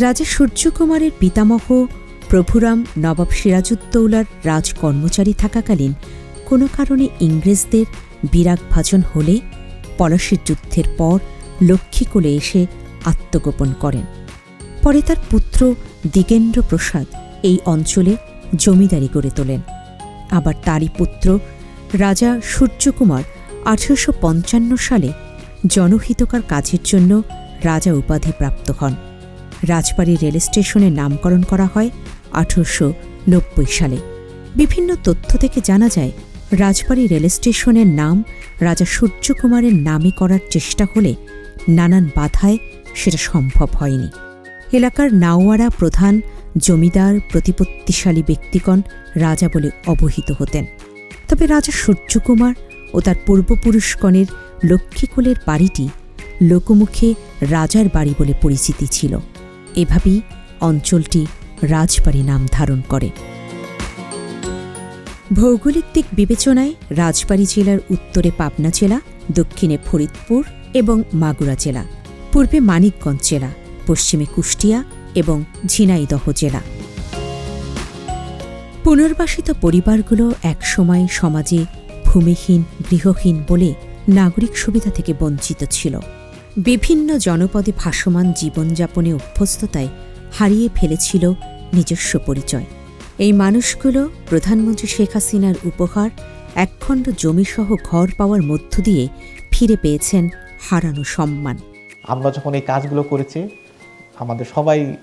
রাজা সূর্যকুমারের পিতামহ, প্রভুরাম নবাব সিরাজউদ্দৌলার রাজ কর্মচারী থাকাকালীন কোনো কারণে ইংরেজদের বিরাগভাজন হলে পলাশির যুদ্ধের পর লক্ষ্মীকুলে এসে আত্মগোপন করেন। পরে তার পুত্র দিগেন্দ্র প্রসাদ এই অঞ্চলে জমিদারি গড়ে তোলেন। আবার তারই পুত্র রাজা সূর্যকুমার আঠেরোশো পঞ্চান্ন সালে জনহিতকর কাজের জন্য রাজা উপাধি প্রাপ্ত হন। রাজবাড়ী রেল স্টেশনের নামকরণ করা হয় আঠারোশো নব্বই সালে। বিভিন্ন তথ্য থেকে জানা যায়, রাজবাড়ী রেল স্টেশনের নাম রাজা সূর্যকুমারের নামে করার চেষ্টা হলে নানান বাধায় সেটা সম্ভব হয়নি। এলাকার নাওয়ারা প্রধান জমিদার প্রতিপত্তিশালী ব্যক্তিগণ রাজা বলে অবহিত হতেন। তবে রাজা সূর্যকুমার ও তার পূর্বপুরুষগণের লক্ষ্মীকুলের বাড়িটি লোকমুখে রাজার বাড়ি বলে পরিচিতি ছিল। এভাবেই অঞ্চলটি রাজবাড়ি নাম ধারণ করে। ভৌগোলিক দিক বিবেচনায় রাজবাড়ী জেলার উত্তরে পাবনা জেলা, দক্ষিণে ফরিদপুর এবং মাগুরা জেলা, পূর্বে মানিকগঞ্জ জেলা, পশ্চিমে কুষ্টিয়া এবং ঝিনাইদহ জেলা। পুনর্বাসিত পরিবারগুলো একসময় সমাজে ভূমিহীন, গৃহহীন বলে নাগরিক সুবিধা থেকে বঞ্চিত ছিল। বিভিন্ন জনপদে ভাসমান জীবনযাপনে অভ্যস্ততায় হারিয়ে ফেলেছিল নিজস্ব পরিচয়। এই মানুষগুলো প্রধানমন্ত্রী শেখ হাসিনার উপহার, একখণ্ড জমিসহ ঘর পাওয়ার মধ্য দিয়ে ফিরে পেয়েছেন হারানো সম্মান। আমরা যখন এই কাজগুলো করেছি, আমাদের সবাই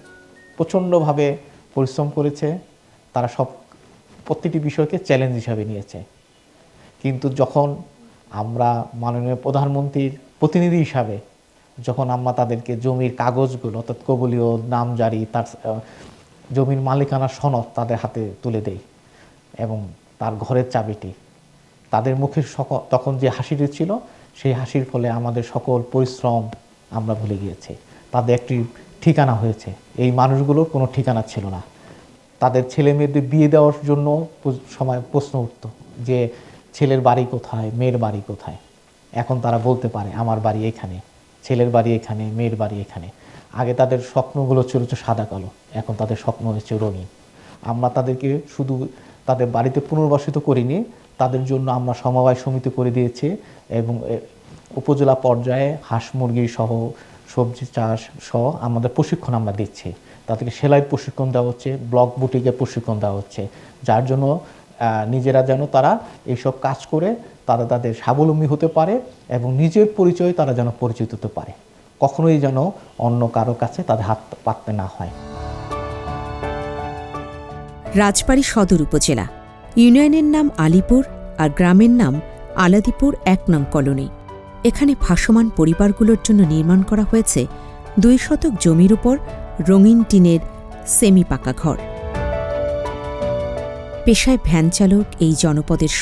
প্রচণ্ডভাবে পরিশ্রম করেছে, তারা সব প্রতিটি বিষয়কে চ্যালেঞ্জ হিসাবে নিয়েছে। কিন্তু যখন আমরা মাননীয় প্রধানমন্ত্রীর প্রতিনিধি হিসাবে যখন আমরা তাদেরকে জমির কাগজগুলো, অর্থাৎ কবলীয় নামজারি তার জমির মালিকানা সনদ তাদের হাতে তুলে দেয় এবং তার ঘরের চাবিটি। তাদের মুখে সক- তখন যে হাসিটি ছিল, সেই হাসির ফলে আমাদের সকল পরিশ্রম আমরা ভুলে গিয়েছি। তাদের একটি ঠিকানা হয়েছে। এই মানুষগুলোর কোনো ঠিকানা ছিল না। তাদের ছেলে মেয়েদের বিয়ে দেওয়ার জন্য সময়, প্রশ্ন উঠত যে, ছেলের বাড়ি কোথায়? মেয়ের বাড়ি কোথায়? এখন তারা বলতে পারে, আমার বাড়ি এখানে। ছেলের বাড়ি এখানে, মেয়ের বাড়ি এখানে। আগে তাদের স্বপ্নগুলো ছিল হচ্ছে সাদা কালো, এখন তাদের স্বপ্ন হচ্ছে রঙিন। আমরা তাদেরকে শুধু তাদের বাড়িতে পুনর্বাসিত করিনি, তাদের জন্য আমরা সমবায় সমিতি করে দিয়েছি এবং উপজেলা পর্যায়ে হাঁস মুরগি সহ, সবজি চাষ সহ আমাদের প্রশিক্ষণ আমরা দিচ্ছি। তাদেরকে সেলাই প্রশিক্ষণ দেওয়া হচ্ছে, ব্লক বুটিকে প্রশিক্ষণ দেওয়া হচ্ছে। যার জন্য নিজেরা যেন তারা এইসব কাজ করে, তারা তাদের স্বাবলম্বী হতে পারে এবং নিজের পরিচয় তারা যেন পরিচিত হতে পারে। কখনোই যেন অন্য কারও কাছে তাদের হাত পাততে না হয়। রাজবাড়ী সদর উপজেলা। ইউনিয়নের নাম আলিপুর আর গ্রামের নাম আলাদিপুর এক নং কলোনি। এখানে ভাসমান পরিবারগুলোর জন্য নির্মাণ করা হয়েছে দুই শতক জমির উপর রঙিন টিনের সেমি পাকা ঘর। পেশায় ভ্যান চালক এই জনপদের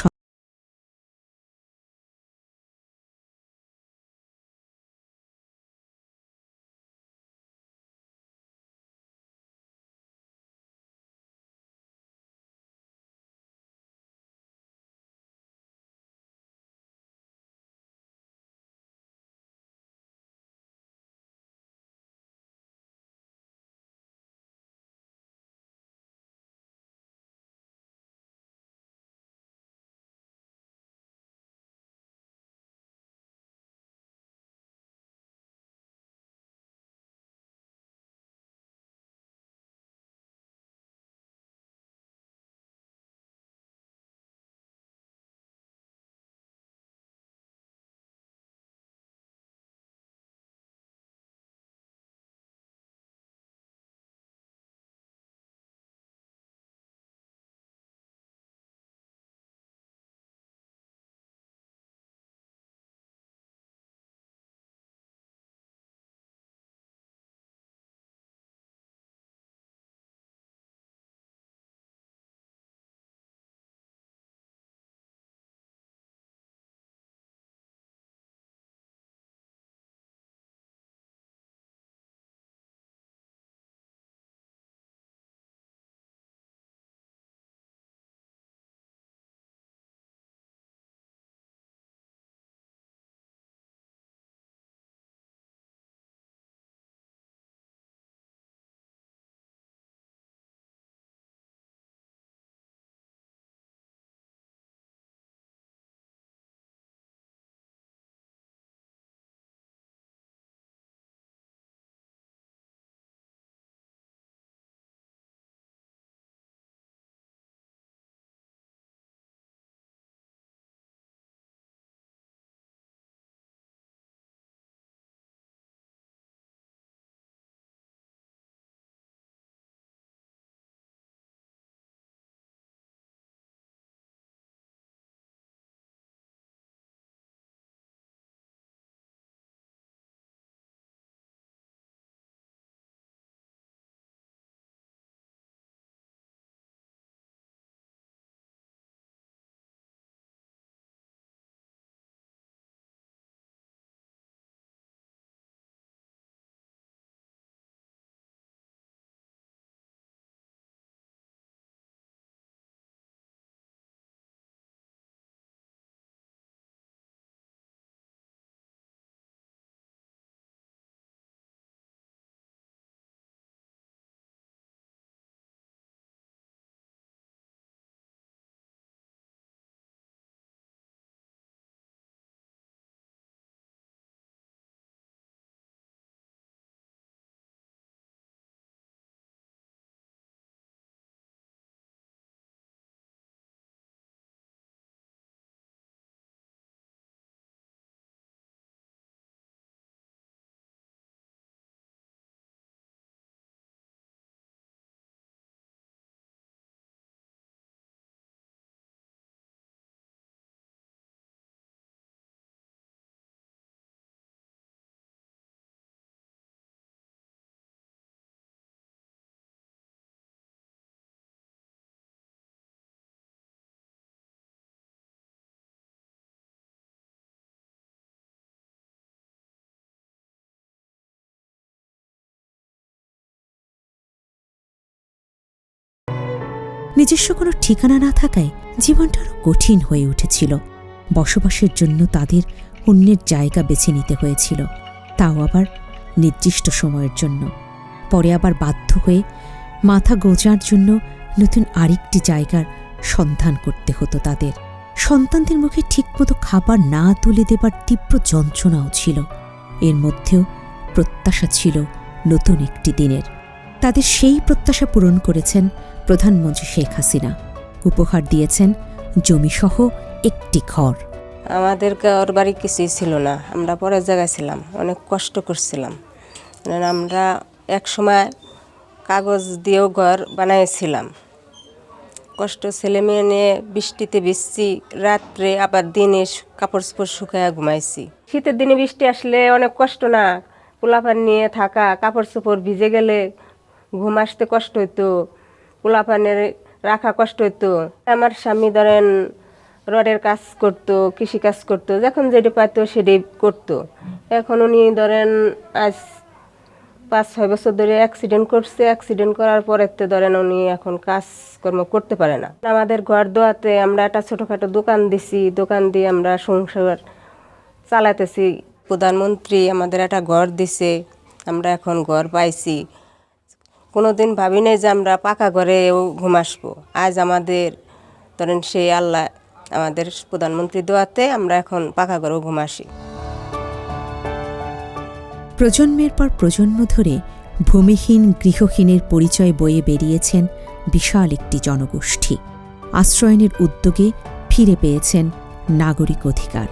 নিজস্ব কোনো ঠিকানা না থাকায় জীবনটা আরও কঠিন হয়ে উঠেছিল। বসবাসের জন্য তাদের অন্যের জায়গা বেছে নিতে হয়েছিল। তাও আবার নির্দিষ্ট সময়ের জন্য। পরে আবার বাধ্য হয়ে মাথা গোজার জন্য নতুন আরেকটি জায়গার সন্ধান করতে হতো তাদের। সন্তানদের মুখে ঠিকমতো খাবার না তুলে দেবার তীব্র যন্ত্রণাও ছিল। এর মধ্যেও প্রত্যাশা ছিল নতুন একটি দিনের। তাদের সেই প্রত্যাশা পূরণ করেছেন প্রধানমন্ত্রী শেখ হাসিনা। উপহার দিয়েছেন জমিসহ একটি ঘর। আমাদের ঘর বাড়ি কিছুই ছিল না। আমরা পরের জায়গায় ছিলাম। অনেক কষ্ট করছিলাম। আমরা এক সময় কাগজ দিয়েও ঘর বানিয়েছিলাম কষ্ট ছেলে মেয়ে নিয়ে বৃষ্টিতে ভিজছি, রাত্রে আবার দিনে কাপড় চোপড় শুকায় ঘুমাইছি। শীতের দিনে বৃষ্টি আসলে অনেক কষ্ট না। পোলাপান নিয়ে থাকা কাপড় চোপড় ভিজে গেলে ঘুম আসতে কষ্ট হইতো। পোলাপানের রাখা কষ্ট হইতো। আমার স্বামী ধরেন রডের কাজ করতো, কৃষি কাজ করতো, যখন যেটি পাইতো সেটাই করতো। এখন উনি ধরেন আজ পাঁচ, ছয় বছর ধরে অ্যাক্সিডেন্ট করছে। অ্যাক্সিডেন্ট করার পরেতে ধরেন উনি এখন কাজকর্ম করতে পারে না। আমাদের ঘর দোয়াতে আমরা একটা ছোটোখাটো দোকান দিছি। দোকান দিয়ে আমরা সংসার চালাতেছি। প্রধানমন্ত্রী আমাদের একটা ঘর দিছে। আমরা এখন ঘর পাইছি। কোনো দিন ভাবি নাই যে আমরা পাকা ঘরেও ঘুম আসব। আজ আমাদের, ধরেন সেই আল্লাহ আমাদের প্রধানমন্ত্রী দোয়াতে আমরা এখন পাকা ঘরেও ঘুম আসি। প্রজন্মের পর প্রজন্ম ধরে ভূমিহীন, গৃহহীনের পরিচয় বয়ে বেরিয়েছেন বিশাল একটি জনগোষ্ঠী। আশ্রয়নের উদ্যোগে ফিরে পেয়েছেন নাগরিক অধিকার।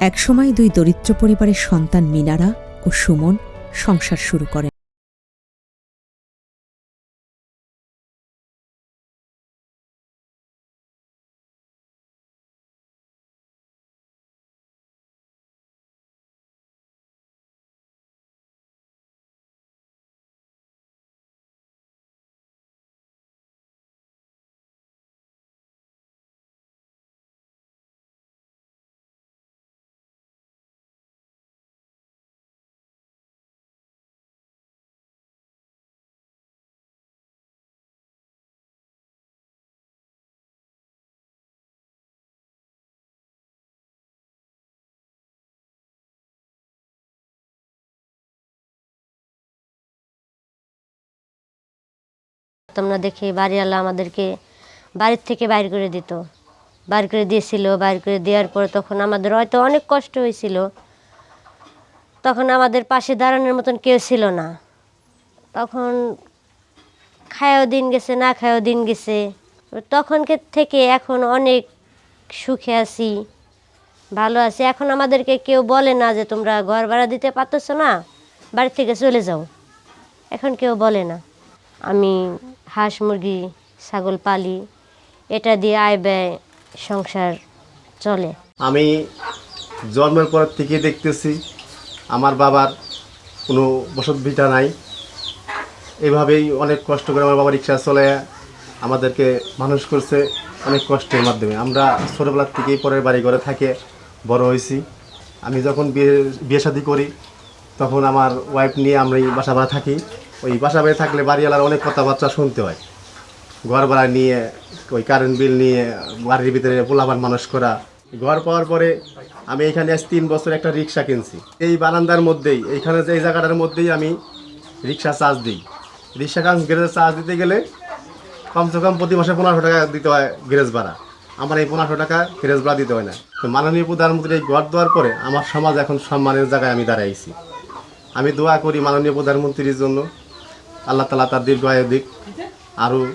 একসময় দুই দরিদ্র পরিবারের সন্তান মিনারা ও সুমন সংসার শুরু করেন। তোমরা দেখি বাড়িওয়ালা আমাদেরকে বাড়ির থেকে বাইর করে দিত। বাইর করে দিয়েছিল, বাইর করে দেওয়ার পর তখন আমাদের হয়তো অনেক কষ্ট হয়েছিল। তখন আমাদের পাশে দাঁড়ানোর মতন কেউ ছিল না। তখন খায়ও দিন গেছে, না খায়ও দিন গেছে। তখনকে থেকে এখন অনেক সুখে আছি, ভালো আছি। এখন আমাদেরকে কেউ বলে না যে তোমরা ঘর ভাড়া দিতে পারতেছো না, বাড়ি থেকে চলে যাও। এখন কেউ বলে না। আমি হাঁস মুরগি, ছাগল, পালি, এটা দিয়ে আয় ব্যয় সংসার চলে। আমি জন্মের পর থেকে দেখতেছি আমার বাবার কোনো বসত ভিটা নাই। এভাবেই অনেক কষ্ট করে আমার বাবা রিক্সা চলে, আমাদেরকে মানুষ করছে অনেক কষ্টের মাধ্যমে। আমরা ছোটোবেলার থেকেই পরের বাড়ি ঘরে থাকে, বড় হয়েছি। আমি যখন বিয়ে বিয়ে করি, তখন আমার ওয়াইফ নিয়ে আমরা বাসা ভাড়া থাকি। ওই বাসা বাড়ি থাকলে বাড়িওয়ালার অনেক কথাবার্তা শুনতে হয়। ঘর ভাড়া নিয়ে, ওই কারেন্ট বিল নিয়ে, বাড়ির ভিতরে পোলাবান মানুষ করা। ঘর পাওয়ার পরে আমি এখানে আজ তিন বছর একটা রিক্সা কিনছি। এই বারান্দার মধ্যেই, এইখানে যে এই জায়গাটার মধ্যেই আমি রিক্সা চার্জ দিই। রিক্সা কাজ গ্যারেজে চার্জ দিতে গেলে কমসে কম প্রতি মাসে পনেরোশো টাকা দিতে হয় গ্যারেজ ভাড়া। আমার এই পনেরোশো টাকা গ্যারেজ ভাড়া দিতে হয় না। তো মাননীয় প্রধানমন্ত্রী এই ঘর দেওয়ার পরে আমার সমাজ এখন সম্মানের জায়গায় আমি দাঁড়াইছি। আমি দোয়া করি মাননীয় প্রধানমন্ত্রীর জন্য আল্লাহ তালা তার দীর্ঘ আয়ু দিক আরও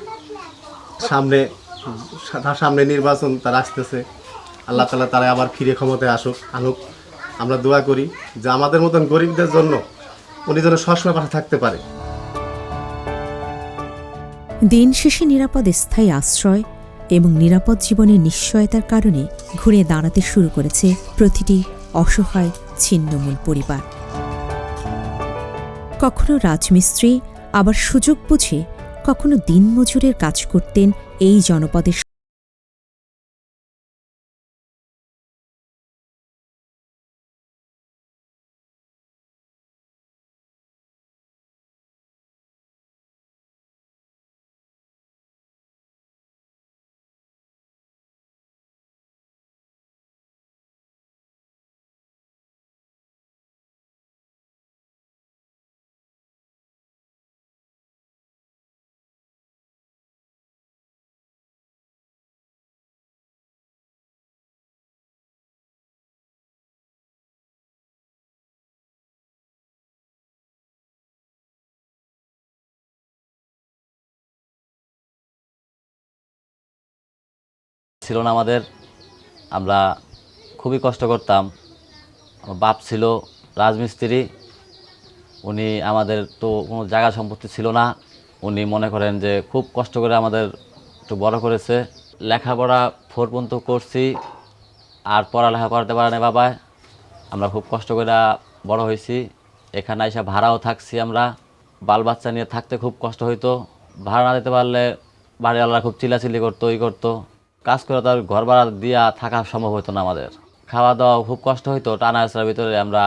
সামনে সা- সামনে নির্বাচন তার আসতেছে। আল্লাহ তালা তারা আবার ফিরে ক্ষমতায় আসুক, আনুক। আমরা দোয়া করি যে আমাদের মতন গরিবদের জন্য উনি যেন সবসময় পাশে থাকতে পারে। দিন শেষে নিরাপদ, স্থায়ী আশ্রয় এবং নিরাপদ জীবনের নিশ্চয়তার কারণে ঘুরে দাঁড়াতে শুরু করেছে প্রতিটি অসহায় ছিন্নমূল পরিবার। কখনো রাজমিস্ত্রি আবার সুযোগ বুঝে কখনো দিনমজুরের কাজ করতেন এই জনপদের ছিল না আমাদের। আমরা খুবই কষ্ট করতাম। আমার বাপ ছিল রাজমিস্ত্রি। উনি আমাদের তো কোনো জায়গা সম্পত্তি ছিল না। উনি মনে করেন যে খুব কষ্ট করে আমাদের একটু বড় করেছে। লেখাপড়া ফোর পর্যন্ত করছি, আর পড়ালেখা করতে পারে না বাবায় আমরা খুব কষ্ট করে বড় হয়েছি। এখানে এসে ভাড়াও থাকছি আমরা। বাল বাচ্চা নিয়ে থাকতে খুব কষ্ট হইতো। ভাড়া না দিতে পারলে বাড়িওয়ালারা খুব চিল্লাচিল্লি করতো, ই করতো। কাজ করে তার ঘর ভাড়া দিয়া থাকা সম্ভব হতো না আমাদের। খাওয়া দাওয়া খুব কষ্ট হইতো, টানা হেঁচড়ার ভিতরে আমরা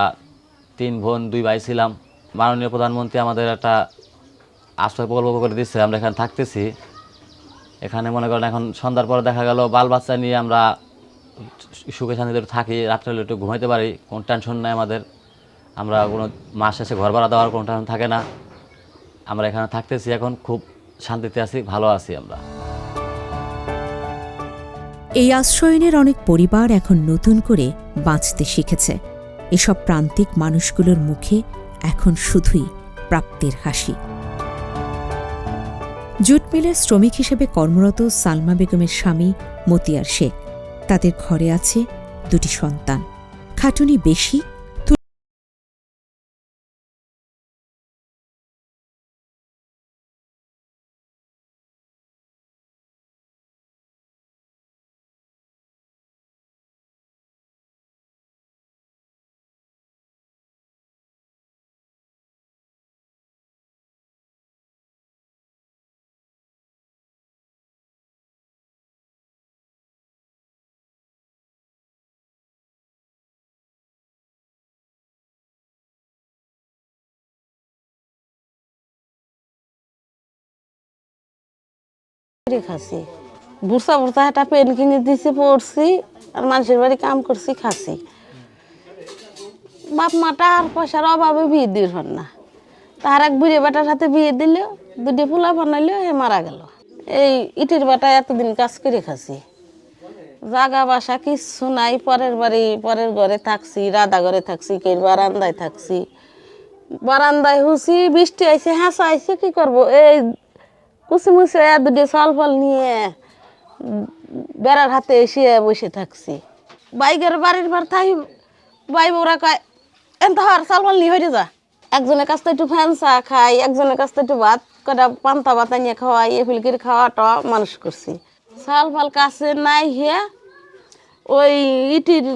তিন বোন, দুই ভাই ছিলাম। মাননীয় প্রধানমন্ত্রী আমাদের একটা আশ্রয় প্রকল্প করে দিচ্ছে আমরা এখানে থাকতেছি। এখানে মনে করেন এখন সন্ধ্যার পরে দেখা গেল, বাল বাচ্চা নিয়ে আমরা সুখে শান্তিতে থাকি রাত্রে একটু ঘুমাইতে পারি, কোনো টেনশন নাই আমাদের। আমরা কোনো মাস শেষে ঘর ভাড়া দেওয়ার কোনো টেনশন থাকে না। আমরা এখানে থাকতেছি এখন, খুব শান্তিতে আছি, ভালো আছি আমরা। এই আশ্রয়নের অনেক পরিবার এখন নতুন করে বাঁচতে শিখেছে। এসব প্রান্তিক মানুষগুলোর মুখে এখন শুধুই প্রাপ্তির হাসি। জুট মিলের শ্রমিক হিসেবে কর্মরত সালমা বেগমের স্বামী মতিয়ার শেখ। তাদের ঘরে আছে দুটি সন্তান। খাটুনি বেশি খাসি। একটা পেন কিনে দিছি পড়ছি, আর মানুষের বাড়ি কাম করছি, খাসি। বাপ মাটা আর পয়সার অভাবে বিয়ে না। তার এক বুড়ি বেটার বিয়ে দিল দুটি বানাইলো মারা গেল। এই ইটের বাটা এতদিন কাজ করে খাসি। জাগা বাসা কিচ্ছু নাই, পরের বাড়ি, পরের ঘরে থাকছি, রাধা ঘরে থাকছি কে বারান্দায় থাকছি। বারান্দায় হুসি, বৃষ্টি আইছে, হাসা আইছে, কি করব? এই কুচি মুচি দুটি চাল ফল নিয়ে বেড়ার হাতে এসে বসে থাকছি। বাইকের বাড়ির ভার থাই বাই ওরা কয় এত হার চাল ফল নিয়ে হয়ে যা। একজনের কাছ থেকে একটু ফ্যান চা খাই, একজনের কাছ থেকে একটু ভাত কটা পান্তা বাতা নিয়ে খাওয়াই এ ফিলকির খাওয়াটা মানুষ করছি। চাল ফাল কাছে নাই হিয়া ওই ইটির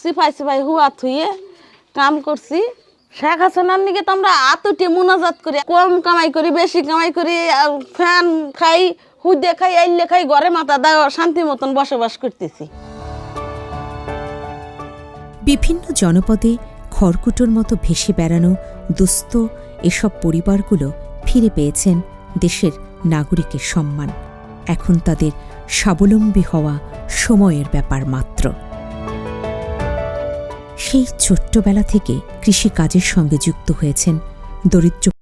সিপাই সিফাই হুয়া থুয়ে কাম করছি। শেখ হাসিনার নিকে তো আমরা আতুটে মোনাজাত করি, কম কামাই করি, বেশি কামাই করি ফ্যান খাই হুদে খাই আইলে খাই, ঘরে মাথা দেওয়া শান্তি মতন বসবাস করতেছি। বিভিন্ন জনপদে খড়কুটোর মতো ভেসে বেড়ানো দুস্থ এসব পরিবারগুলো ফিরে পেয়েছেন দেশের নাগরিকের সম্মান। এখন তাদের স্বাবলম্বী হওয়া সময়ের ব্যাপার মাত্র। সেই ছোট্টবেলা থেকে কৃষিকাজের সঙ্গে যুক্ত হয়েছেন দরিদ্র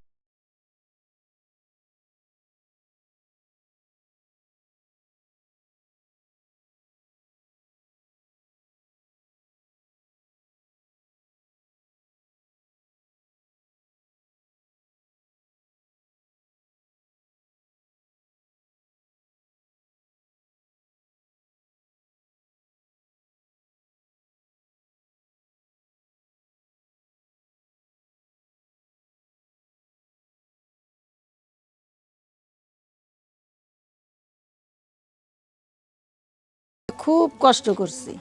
খুব কষ্ট করছি।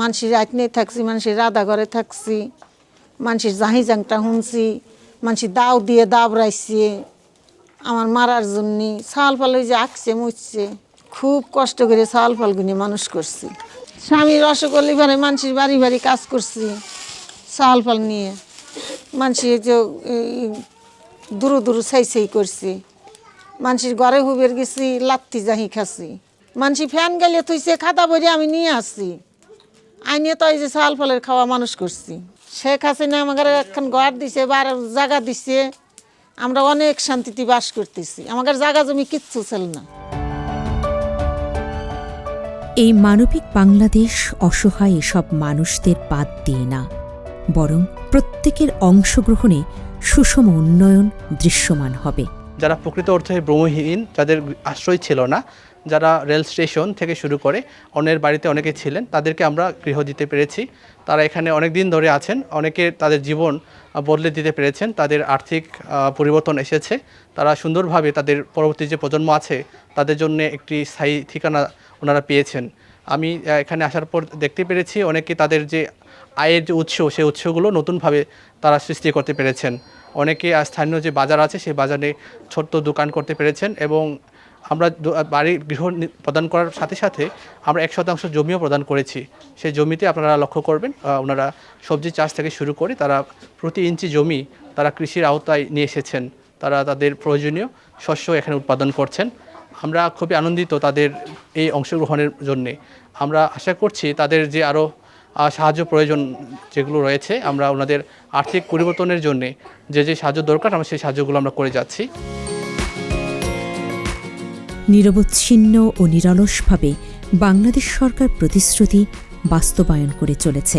মানুষের রাত নিয়ে থাকছি, মানুষের রাধা ঘরে থাকছি, মানুষের জাহি জাংটা শুনছি মানুষের দাও দিয়ে দাবড়াইছে আমার মারার জন্যে ছাল ফাল ওই যে আঁকছে, মুছছে। খুব কষ্ট করে ছাল ফালগুনি মানুষ করছি। স্বামীর অসুখ হলে পরে মানুষের বাড়ি বাড়ি কাজ করছি, ছাল ফাল নিয়ে। মানুষের যে দূর দূর সাই ছাই করছি। মানুষের ঘরে হুবের গেছি, লাত্তি জাহি খাসি মানুষই ফ্যান গেলে থইছে খাতা বইরে আমি নিয়ে আসছি। আইনে তো এই যে চাল ফলের খাওয়া মানুষ করছি। শেখ হাসিনা আমাদের এখন ঘর দিছে বার জায়গা দিছে। আমরা অনেক শান্তিতে বাস করতেছি। আমাদের জায়গা জমি কিচ্ছু ছিল না। এই মানবিক বাংলাদেশ অসহায় এসব মানুষদের বাদ দিয়ে না বরং প্রত্যেকের অংশগ্রহণে সুষম উন্নয়ন দৃশ্যমান হবে। যারা প্রকৃত অর্থে ভ্রমহীন যাদের আশ্রয় ছিল না যারা রেল স্টেশন থেকে শুরু করে অন্যের বাড়িতে অনেকে ছিলেন, তাদেরকে আমরা গৃহ দিতে পেরেছি। তারা এখানে অনেক দিন ধরে আছেন, অনেকে তাদের জীবন বদলে দিতে পেরেছেন, তাদের আর্থিক পরিবর্তন এসেছে। তারা সুন্দরভাবে তাদের পরবর্তী যে প্রজন্ম আছে, তাদের জন্য একটি স্থায়ী ঠিকানা ওনারা পেয়েছেন। আমি এখানে আসার পর দেখতে পেরেছি অনেকে তাদের যে আয়ের যে উৎস, সেই উৎসগুলো নতুনভাবে তারা সৃষ্টি করতে পেরেছেন। অনেকে স্থানীয় যে বাজার আছে, সেই বাজারে ছোট্ট দোকান করতে পেরেছেন এবং আমরা বাড়ি গৃহ প্রদান করার সাথে সাথে আমরা এক শতাংশ জমিও প্রদান করেছি। সেই জমিতে আপনারা লক্ষ্য করবেন ওনারা সবজি চাষ থেকে শুরু করে তারা প্রতি ইঞ্চি জমি তারা কৃষির আওতায় নিয়ে এসেছেন। তারা তাদের প্রয়োজনীয় শস্য এখানে উৎপাদন করছেন। আমরা খুবই আনন্দিত তাদের এই অংশগ্রহণের জন্যে। আমরা আশা করছি তাদের যে আরও সাহায্য প্রয়োজন যেগুলো রয়েছে, আমরা ওনাদের আর্থিক পরিবর্তনের জন্যে যে যে সাহায্য দরকার, আমরা সেই সাহায্যগুলো আমরা করে যাচ্ছি। নিরবচ্ছিন্ন ও নিরলসভাবে বাংলাদেশ সরকার প্রতিশ্রুতি বাস্তবায়ন করে চলেছে।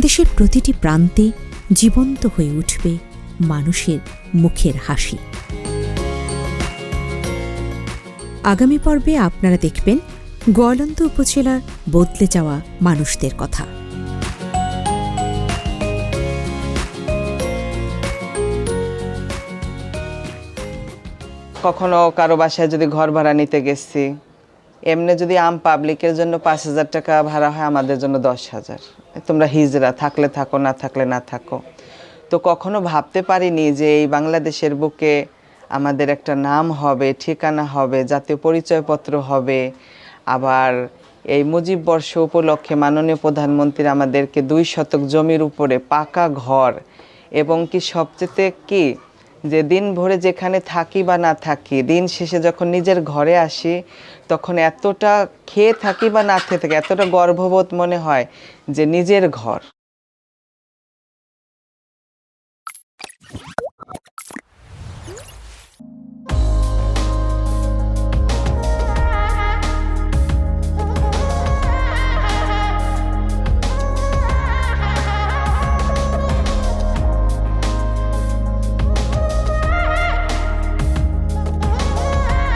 দেশের প্রতিটি প্রান্তে জীবন্ত হয়ে উঠবে মানুষের মুখের হাসি। আগামী পর্বে আপনারা দেখবেন গোয়ালন্দ উপজেলার বদলে যাওয়া মানুষদের কথা। কখনো কারও বাসায় যদি ঘর ভাড়া নিতে গেছি, এমনি যদি আম পাবলিকের জন্য পাঁচ হাজার টাকা ভাড়া হয়, আমাদের জন্য দশ হাজার। তোমরা হিজরা থাকলে থাকো, না থাকলে না থাকো। তো কখনো ভাবতে পারিনি যে এই বাংলাদেশের বুকে আমাদের একটা নাম হবে, ঠিকানা হবে, জাতীয় পরিচয়পত্র হবে। আবার এই মুজিব বর্ষ উপলক্ষে মাননীয় প্রধানমন্ত্রী আমাদেরকে দুই শতক জমির উপরে পাকা ঘর এবং কি সবচেয়ে কি যে দিন ভরে যেখানে থাকি বা না থাকি, দিন শেষে যখন নিজের ঘরে আসি, তখন এতটা খেয়ে থাকি বা না খেয়ে থাকি, এতটা গর্ববোধ মনে হয় যে নিজের ঘর।